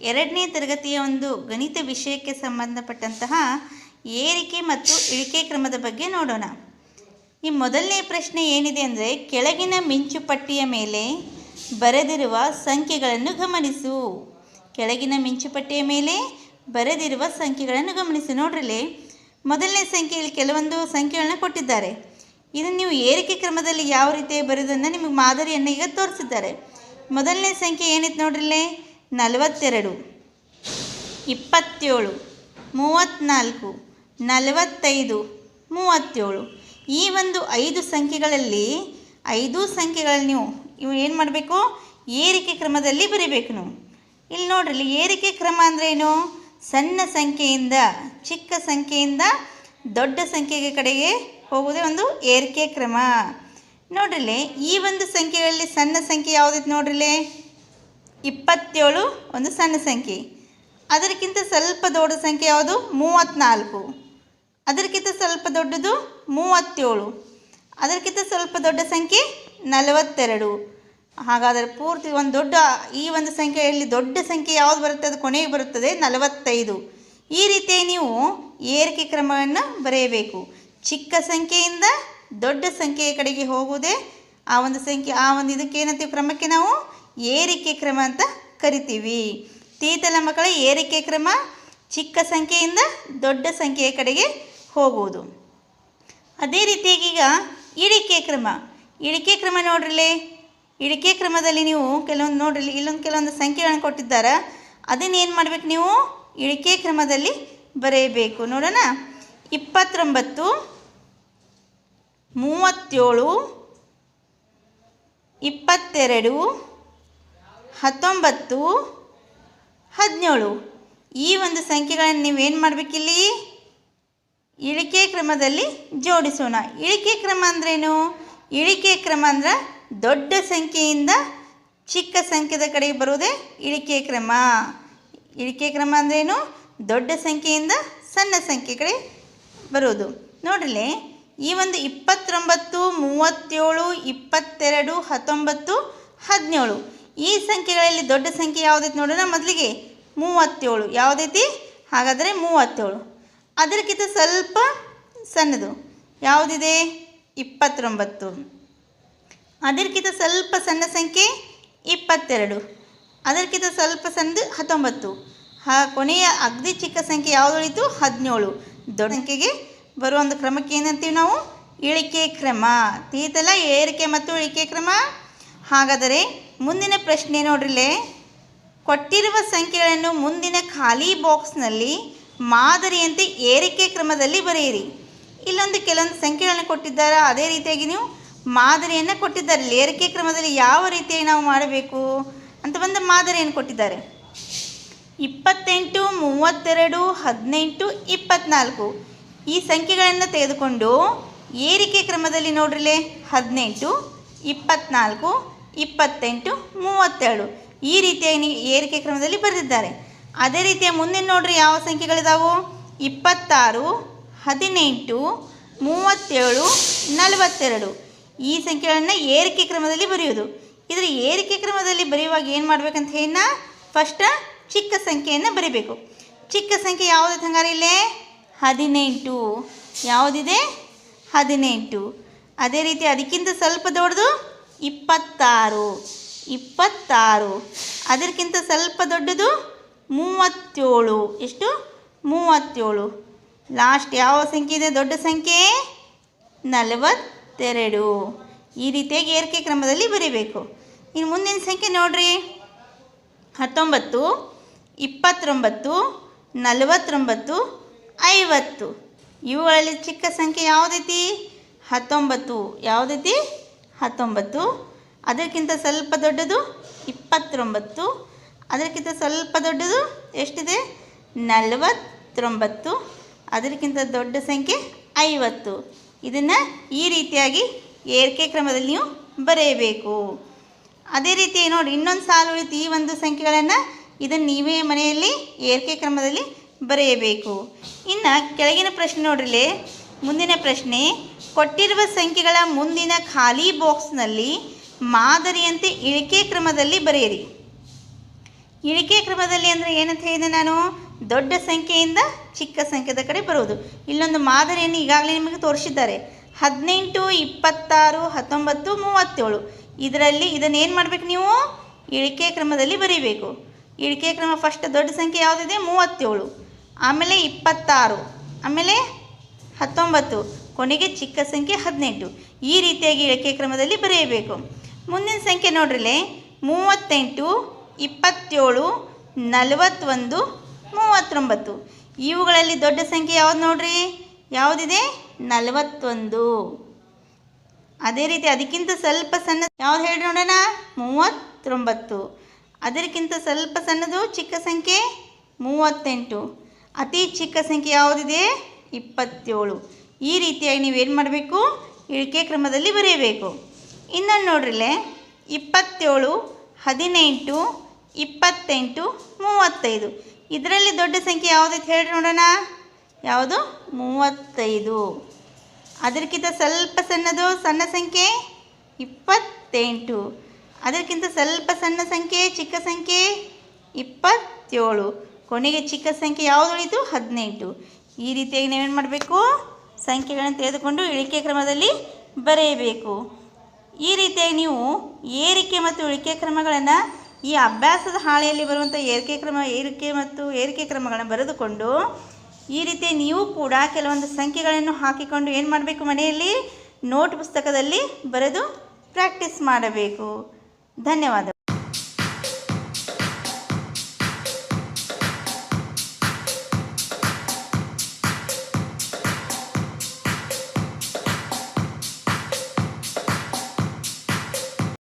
ಎರಡನೇ ತರಗತಿಯ ಒಂದು ಗಣಿತ ವಿಷಯಕ್ಕೆ ಸಂಬಂಧಪಟ್ಟಂತಹ ಏರಿಕೆ ಮತ್ತು ಇಳಿಕೆ ಕ್ರಮದ ಬಗ್ಗೆ ನೋಡೋಣ. ಈ ಮೊದಲನೇ ಪ್ರಶ್ನೆ ಏನಿದೆ ಅಂದರೆ, ಕೆಳಗಿನ ಮಿಂಚುಪಟ್ಟಿಯ ಮೇಲೆ ಬರೆದಿರುವ ಸಂಖ್ಯೆಗಳನ್ನು ಗಮನಿಸು. ಕೆಳಗಿನ ಮಿಂಚುಪಟ್ಟಿಯ ಮೇಲೆ ಬರೆದಿರುವ ಸಂಖ್ಯೆಗಳನ್ನು ಗಮನಿಸು. ನೋಡ್ರಲ್ಲಿ, ಮೊದಲನೇ ಸಂಖ್ಯೆಯಲ್ಲಿ ಕೆಲವೊಂದು ಸಂಖ್ಯೆಗಳನ್ನ ಕೊಟ್ಟಿದ್ದಾರೆ. ಇದನ್ನು ನೀವು ಏರಿಕೆ ಕ್ರಮದಲ್ಲಿ ಯಾವ ರೀತಿ ಬರೆಯೋದನ್ನು ನಿಮಗೆ ಮಾದರಿಯನ್ನು ಈಗ ತೋರಿಸಿದ್ದಾರೆ. ಮೊದಲನೇ ಸಂಖ್ಯೆ ಏನಿತ್ತು ನೋಡ್ರಿಲ್ಲೇ? ನಲವತ್ತೆರಡು, ಇಪ್ಪತ್ತೇಳು, ಮೂವತ್ತ್ನಾಲ್ಕು, ನಲವತ್ತೈದು, ಮೂವತ್ತೇಳು. ಈ ಒಂದು ಐದು ಸಂಖ್ಯೆಗಳಲ್ಲಿ ಐದು ಸಂಖ್ಯೆಗಳಲ್ಲಿ ನೀವು ಇವು ಏನು ಮಾಡಬೇಕು? ಏರಿಕೆ ಕ್ರಮದಲ್ಲಿ ಬರೀಬೇಕು ನೀವು. ಇಲ್ಲಿ ನೋಡ್ರಿ ಏರಿಕೆ ಕ್ರಮ ಅಂದರೆ ಏನು? ಸಣ್ಣ ಸಂಖ್ಯೆಯಿಂದ ಚಿಕ್ಕ ಸಂಖ್ಯೆಯಿಂದ ದೊಡ್ಡ ಸಂಖ್ಯೆಗೆ ಕಡೆಗೆ ಹೋಗುವುದೇ ಒಂದು ಏರಿಕೆ ಕ್ರಮ. ನೋಡ್ರಿಲ್ಲೇ ಈ ಒಂದು ಸಂಖ್ಯೆಗಳಲ್ಲಿ ಸಣ್ಣ ಸಂಖ್ಯೆ ಯಾವುದೈತೆ ನೋಡ್ರಿಲ್ಲಿ ಇಪ್ಪತ್ತೇಳು ಒಂದು ಸಣ್ಣ ಸಂಖ್ಯೆ. ಅದಕ್ಕಿಂತ ಸ್ವಲ್ಪ ದೊಡ್ಡ ಸಂಖ್ಯೆ ಯಾವುದು? ಮೂವತ್ತ್ನಾಲ್ಕು ಅದಕ್ಕಿಂತ ಸ್ವಲ್ಪ ದೊಡ್ಡದು ಮೂವತ್ತೇಳು. ಅದಕ್ಕಿಂತ ಸ್ವಲ್ಪ ದೊಡ್ಡ ಸಂಖ್ಯೆ ನಲವತ್ತೆರಡು. ಹಾಗಾದರೆ ಪೂರ್ತಿ ಒಂದು ದೊಡ್ಡ, ಈ ಒಂದು ಸಂಖ್ಯೆಯಲ್ಲಿ ದೊಡ್ಡ ಸಂಖ್ಯೆ ಯಾವುದು ಬರುತ್ತೆ? ಅದು ಕೊನೆಗೆ ಬರುತ್ತದೆ, ನಲವತ್ತೈದು. ಈ ರೀತಿ ನೀವು ಏರಿಕೆ ಕ್ರಮವನ್ನು ಬರೆಯಬೇಕು. ಚಿಕ್ಕ ಸಂಖ್ಯೆಯಿಂದ ದೊಡ್ಡ ಸಂಖ್ಯೆಯ ಕಡೆಗೆ ಹೋಗುವುದೇ ಆ ಒಂದು ಸಂಖ್ಯೆ, ಆ ಒಂದು ಇದಕ್ಕೆ ಏನಂತೀವಿ? ಕ್ರಮಕ್ಕೆ ನಾವು ಏರಿಕೆ ಕ್ರಮ ಅಂತ ಕರಿತೀವಿ. ತೀತಲ ಮಕ್ಕಳ, ಏರಿಕೆ ಕ್ರಮ ಚಿಕ್ಕ ಸಂಖ್ಯೆಯಿಂದ ದೊಡ್ಡ ಸಂಖ್ಯೆಯ ಕಡೆಗೆ ಹೋಗುವುದು. ಅದೇ ರೀತಿಯಾಗಿ ಈಗ ಇಳಿಕೆ ಕ್ರಮ. ಇಳಿಕೆ ಕ್ರಮ ನೋಡ್ರಿಲಿ. ಇಳಿಕೆ ಕ್ರಮದಲ್ಲಿ ನೀವು ಕೆಲವೊಂದು ನೋಡ್ರಿ ಇಲ್ಲೊಂದು ಕೆಲವೊಂದು ಸಂಖ್ಯೆಗಳನ್ನು ಕೊಟ್ಟಿದ್ದಾರೆ ಅದನ್ನೇನು ಮಾಡ್ಬೇಕು ನೀವು? ಇಳಿಕೆ ಕ್ರಮದಲ್ಲಿ ಬರೆಯಬೇಕು. ನೋಡೋಣ. ಇಪ್ಪತ್ತೊಂಬತ್ತು, ಮೂವತ್ತೇಳು, ಇಪ್ಪತ್ತೆರಡು ಹತ್ತೊಂಬತ್ತು, ಹದಿನೇಳು. ಈ ಒಂದು ಸಂಖ್ಯೆಗಳನ್ನು ನೀವೇನು ಮಾಡಬೇಕಿಲ್ಲಿ? ಇಳಿಕೆ ಕ್ರಮದಲ್ಲಿ ಜೋಡಿಸೋಣ. ಇಳಿಕೆ ಕ್ರಮ ಅಂದ್ರೇನು? ಇಳಿಕೆ ಕ್ರಮ ಅಂದ್ರೆ ದೊಡ್ಡ ಸಂಖ್ಯೆಯಿಂದ ಚಿಕ್ಕ ಸಂಖ್ಯೆದ ಕಡೆಗೆ ಬರುವುದೇ ಇಳಿಕೆ ಕ್ರಮ. ಇಳಿಕೆ ಕ್ರಮ ಅಂದ್ರೇನು? ದೊಡ್ಡ ಸಂಖ್ಯೆಯಿಂದ ಸಣ್ಣ ಸಂಖ್ಯೆ ಕಡೆ ಬರುವುದು. ನೋಡ್ರಿ ಈ ಒಂದು ಇಪ್ಪತ್ತೊಂಬತ್ತು, ಮೂವತ್ತೇಳು, ಇಪ್ಪತ್ತೆರಡು, ಹತ್ತೊಂಬತ್ತು, ಹದಿನೇಳು. ಈ ಸಂಖ್ಯೆಗಳಲ್ಲಿ ದೊಡ್ಡ ಸಂಖ್ಯೆ ಯಾವುದೈತಿ ನೋಡೋಣ? ಮೊದಲಿಗೆ ಮೂವತ್ತೇಳು. ಯಾವುದೈತಿ? ಹಾಗಾದರೆ ಮೂವತ್ತೇಳು. ಅದಕ್ಕಿಂತ ಸ್ವಲ್ಪ ಸಣ್ಣದು. ಯಾವುದಿದೆ? ಇಪ್ಪತ್ತೊಂಬತ್ತು. ಅದಕ್ಕಿಂತ ಸ್ವಲ್ಪ ಸಣ್ಣ ಸಂಖ್ಯೆ ಇಪ್ಪತ್ತೆರಡು. ಅದಕ್ಕಿಂತ ಸ್ವಲ್ಪ ಸಣ್ಣದು ಹತ್ತೊಂಬತ್ತು. ಹಾ, ಕೊನೆಯ ಅಗ್ದಿ ಚಿಕ್ಕ ಸಂಖ್ಯೆ ಯಾವುದು ಉಳಿತು ಹದಿನೇಳು. ದೊಡ್ಡ ಸಂಖ್ಯೆಗೆ ಬರುವ ಒಂದು ಕ್ರಮಕ್ಕೆ ಏನಂತೀವಿ ನಾವು? ಇಳಿಕೆ ಕ್ರಮ. ತೀತಲ, ಏರಿಕೆ ಮತ್ತು ಇಳಿಕೆ ಕ್ರಮ. ಹಾಗಾದರೆ ಮುಂದಿನ ಪ್ರಶ್ನೆ ನೋಡ್ರಿಲೆ. ಕೊಟ್ಟಿರುವ ಸಂಖ್ಯೆಗಳನ್ನು ಮುಂದಿನ ಖಾಲಿ ಬಾಕ್ಸ್ನಲ್ಲಿ ಮಾದರಿಯಂತೆ ಏರಿಕೆ ಕ್ರಮದಲ್ಲಿ ಬರೆಯಿರಿ. ಇಲ್ಲೊಂದು ಕೆಲವೊಂದು ಸಂಖ್ಯೆಗಳನ್ನು ಕೊಟ್ಟಿದ್ದಾರೆ, ಅದೇ ರೀತಿಯಾಗಿ ನೀವು ಮಾದರಿಯನ್ನು ಕೊಟ್ಟಿದ್ದಾರೆ ಏರಿಕೆ ಕ್ರಮದಲ್ಲಿ ಯಾವ ರೀತಿಯಾಗಿ ನಾವು ಮಾಡಬೇಕು ಅಂತ ಒಂದು ಮಾದರಿಯನ್ನು ಕೊಟ್ಟಿದ್ದಾರೆ. ಇಪ್ಪತ್ತೆಂಟು, ಮೂವತ್ತೆರಡು, ಹದಿನೆಂಟು, ಇಪ್ಪತ್ನಾಲ್ಕು. ಈ ಸಂಖ್ಯೆಗಳನ್ನು ತೆಗೆದುಕೊಂಡು ಏರಿಕೆ ಕ್ರಮದಲ್ಲಿ ನೋಡ್ರಿಲೆ. ಹದಿನೆಂಟು, ಇಪ್ಪತ್ನಾಲ್ಕು ಇಪ್ಪತ್ತೆಂಟು ಮೂವತ್ತೆರಡು ಈ ರೀತಿಯಾಗಿ ಏರಿಕೆ ಕ್ರಮದಲ್ಲಿ ಬರೆದಿದ್ದಾರೆ. ಅದೇ ರೀತಿಯ ಮುಂದಿನ ನೋಡ್ರಿ ಯಾವ ಸಂಖ್ಯೆಗಳಿದಾವು? ಇಪ್ಪತ್ತಾರು, ಹದಿನೆಂಟು, ಮೂವತ್ತೇಳು, ನಲವತ್ತೆರಡು. ಈ ಸಂಖ್ಯೆಗಳನ್ನು ಏರಿಕೆ ಕ್ರಮದಲ್ಲಿ ಬರೆಯೋದು ಇದರ ಏರಿಕೆ ಕ್ರಮದಲ್ಲಿ ಬರೆಯುವಾಗ ಏನು ಮಾಡ್ಬೇಕಂತ ಹೇಳಿನ ಫಸ್ಟ್ ಚಿಕ್ಕ ಸಂಖ್ಯೆಯನ್ನು ಬರಿಬೇಕು. ಚಿಕ್ಕ ಸಂಖ್ಯೆ ಯಾವುದೈತೆ ಹಂಗಾರೆ ಇಲ್ಲೇ? ಹದಿನೆಂಟು. ಯಾವುದಿದೆ? ಹದಿನೆಂಟು. ಅದೇ ರೀತಿ ಅದಕ್ಕಿಂತ ಸ್ವಲ್ಪ ದೊಡ್ಡದು ಇಪ್ಪತ್ತಾರು ಇಪ್ಪತ್ತಾರು. ಅದಕ್ಕಿಂತ ಸ್ವಲ್ಪ ದೊಡ್ಡದು ಮೂವತ್ತೇಳು. ಎಷ್ಟು? ಮೂವತ್ತೇಳು. ಲಾಸ್ಟ್ ಯಾವ ಸಂಖ್ಯೆ ಇದೆ? ದೊಡ್ಡ ಸಂಖ್ಯೆ ನಲವತ್ತೆರಡು. ಈ ರೀತಿಯಾಗಿ ಏರಿಕೆ ಕ್ರಮದಲ್ಲಿ ಬರೀಬೇಕು. ಇನ್ನು ಮುಂದಿನ ಸಂಖ್ಯೆ ನೋಡ್ರಿ. ಹತ್ತೊಂಬತ್ತು, ಇಪ್ಪತ್ತೊಂಬತ್ತು, ನಲವತ್ತೊಂಬತ್ತು, ಐವತ್ತು. ಇವುಗಳಲ್ಲಿ ಚಿಕ್ಕ ಸಂಖ್ಯೆ ಯಾವುದೈತಿ? ಹತ್ತೊಂಬತ್ತು. ಯಾವುದೈತಿ? ಹತ್ತೊಂಬತ್ತು. ಅದಕ್ಕಿಂತ ಸ್ವಲ್ಪ ದೊಡ್ಡದು ಇಪ್ಪತ್ತೊಂಬತ್ತು. ಅದಕ್ಕಿಂತ ಸ್ವಲ್ಪ ದೊಡ್ಡದು ಎಷ್ಟಿದೆ? ನಲವತ್ತೊಂಬತ್ತು. ಅದಕ್ಕಿಂತ ದೊಡ್ಡ ಸಂಖ್ಯೆ ಐವತ್ತು. ಇದನ್ನು ಈ ರೀತಿಯಾಗಿ ಏರಿಕೆ ಕ್ರಮದಲ್ಲಿ ನೀವು ಬರೆಯಬೇಕು. ಅದೇ ರೀತಿ ನೋಡಿ, ಇನ್ನೊಂದು ಸಾಲು ಉಳಿತು ಈ ಒಂದು ಸಂಖ್ಯೆಗಳನ್ನು ಇದನ್ನು ನೀವೇ ಮನೆಯಲ್ಲಿ ಏರಿಕೆ ಕ್ರಮದಲ್ಲಿ ಬರೆಯಬೇಕು. ಇನ್ನು ಕೆಳಗಿನ ಪ್ರಶ್ನೆ ನೋಡ್ರಿಲೆ. ಮುಂದಿನ ಪ್ರಶ್ನೆ ಕೊಟ್ಟಿರುವ ಸಂಖ್ಯೆಗಳ ಮುಂದಿನ ಖಾಲಿ ಬಾಕ್ಸ್ನಲ್ಲಿ ಮಾದರಿಯಂತೆ ಇಳಿಕೆ ಕ್ರಮದಲ್ಲಿ ಬರೆಯಿರಿ. ಇಳಿಕೆ ಕ್ರಮದಲ್ಲಿ ಅಂದರೆ ಏನಂತ ಹೇಳಿದೆ ನಾನು? ದೊಡ್ಡ ಸಂಖ್ಯೆಯಿಂದ ಚಿಕ್ಕ ಸಂಖ್ಯೆದ ಕಡೆ ಬರುವುದು. ಇಲ್ಲೊಂದು ಮಾದರಿಯನ್ನು ಈಗಾಗಲೇ ನಿಮಗೆ ತೋರಿಸಿದ್ದಾರೆ. ಹದಿನೆಂಟು, ಇಪ್ಪತ್ತಾರು, ಹತ್ತೊಂಬತ್ತು, ಮೂವತ್ತೇಳು. ಇದರಲ್ಲಿ ಇದನ್ನು ಏನು ಮಾಡಬೇಕು ನೀವು? ಇಳಿಕೆ ಕ್ರಮದಲ್ಲಿ ಬರೀಬೇಕು. ಇಳಿಕೆ ಕ್ರಮ ಫಸ್ಟ್ ದೊಡ್ಡ ಸಂಖ್ಯೆ ಯಾವುದಿದೆ? ಮೂವತ್ತೇಳು. ಆಮೇಲೆ ಇಪ್ಪತ್ತಾರು. ಆಮೇಲೆ ಹತ್ತೊಂಬತ್ತು. ಕೊನೆಗೆ ಚಿಕ್ಕ ಸಂಖ್ಯೆ ಹದಿನೆಂಟು. ಈ ರೀತಿಯಾಗಿ ಇಳಿಕೆ ಕ್ರಮದಲ್ಲಿ ಬರೆಯಬೇಕು. ಮುಂದಿನ ಸಂಖ್ಯೆ ನೋಡ್ರಿಲೆ. ಮೂವತ್ತೆಂಟು, ಇಪ್ಪತ್ತೇಳು, ನಲವತ್ತೊಂದು, ಮೂವತ್ತೊಂಬತ್ತು. ಇವುಗಳಲ್ಲಿ ದೊಡ್ಡ ಸಂಖ್ಯೆ ಯಾವ್ದು ನೋಡ್ರಿ? ಯಾವುದಿದೆ? ನಲವತ್ತೊಂದು. ಅದೇ ರೀತಿ ಅದಕ್ಕಿಂತ ಸ್ವಲ್ಪ ಸಣ್ಣ ಯಾವ್ದು ಹೇಳಿ ನೋಡೋಣ? ಮೂವತ್ತೊಂಬತ್ತು. ಅದಕ್ಕಿಂತ ಸ್ವಲ್ಪ ಸಣ್ಣದು ಚಿಕ್ಕ ಸಂಖ್ಯೆ ಮೂವತ್ತೆಂಟು. ಅತಿ ಚಿಕ್ಕ ಸಂಖ್ಯೆ ಯಾವುದಿದೆ? ಇಪ್ಪತ್ತೇಳು. ಈ ರೀತಿಯಾಗಿ ನೀವೇನು ಮಾಡಬೇಕು? ಇಳಿಕೆ ಕ್ರಮದಲ್ಲಿ ಬರೆಯಬೇಕು. ಇನ್ನೊಂದು ನೋಡ್ರಿಲೆ, ಇಪ್ಪತ್ತೇಳು, ಹದಿನೆಂಟು, ಇಪ್ಪತ್ತೆಂಟು, ಮೂವತ್ತೈದು. ಇದರಲ್ಲಿ ದೊಡ್ಡ ಸಂಖ್ಯೆ ಯಾವುದೈತೆ ಹೇಳಿ ನೋಡೋಣ? ಯಾವುದು? ಮೂವತ್ತೈದು. ಅದಕ್ಕಿಂತ ಸ್ವಲ್ಪ ಸಣ್ಣದು ಸಣ್ಣ ಸಂಖ್ಯೆ ಇಪ್ಪತ್ತೆಂಟು. ಅದಕ್ಕಿಂತ ಸ್ವಲ್ಪ ಸಣ್ಣ ಸಂಖ್ಯೆ ಚಿಕ್ಕ ಸಂಖ್ಯೆ ಇಪ್ಪತ್ತೇಳು. ಕೊನೆಗೆ ಚಿಕ್ಕ ಸಂಖ್ಯೆ ಯಾವುದು ಉಳಿತು? ಹದಿನೆಂಟು. ಈ ರೀತಿಯಾಗಿ ನಾವೇನು ಮಾಡಬೇಕು? ಸಂಖ್ಯೆಗಳನ್ನು ತೆಗೆದುಕೊಂಡು ಇಳಿಕೆ ಕ್ರಮದಲ್ಲಿ ಬರೆಯಬೇಕು. ಈ ರೀತಿಯಾಗಿ ನೀವು ಏರಿಕೆ ಮತ್ತು ಇಳಿಕೆ ಕ್ರಮಗಳನ್ನು ಈ ಅಭ್ಯಾಸದ ಹಾಳೆಯಲ್ಲಿ ಬರುವಂಥ ಏರಿಕೆ ಕ್ರಮ, ಏರಿಕೆ ಮತ್ತು ಏರಿಕೆ ಕ್ರಮಗಳನ್ನು ಬರೆದುಕೊಂಡು ಈ ರೀತಿ ನೀವು ಕೂಡ ಕೆಲವೊಂದು ಸಂಖ್ಯೆಗಳನ್ನು ಹಾಕಿಕೊಂಡು ಏನು ಮಾಡಬೇಕು ಮನೆಯಲ್ಲಿ? ನೋಟ್ ಪುಸ್ತಕದಲ್ಲಿ ಬರೆದು ಪ್ರಾಕ್ಟೀಸ್ ಮಾಡಬೇಕು. ಧನ್ಯವಾದ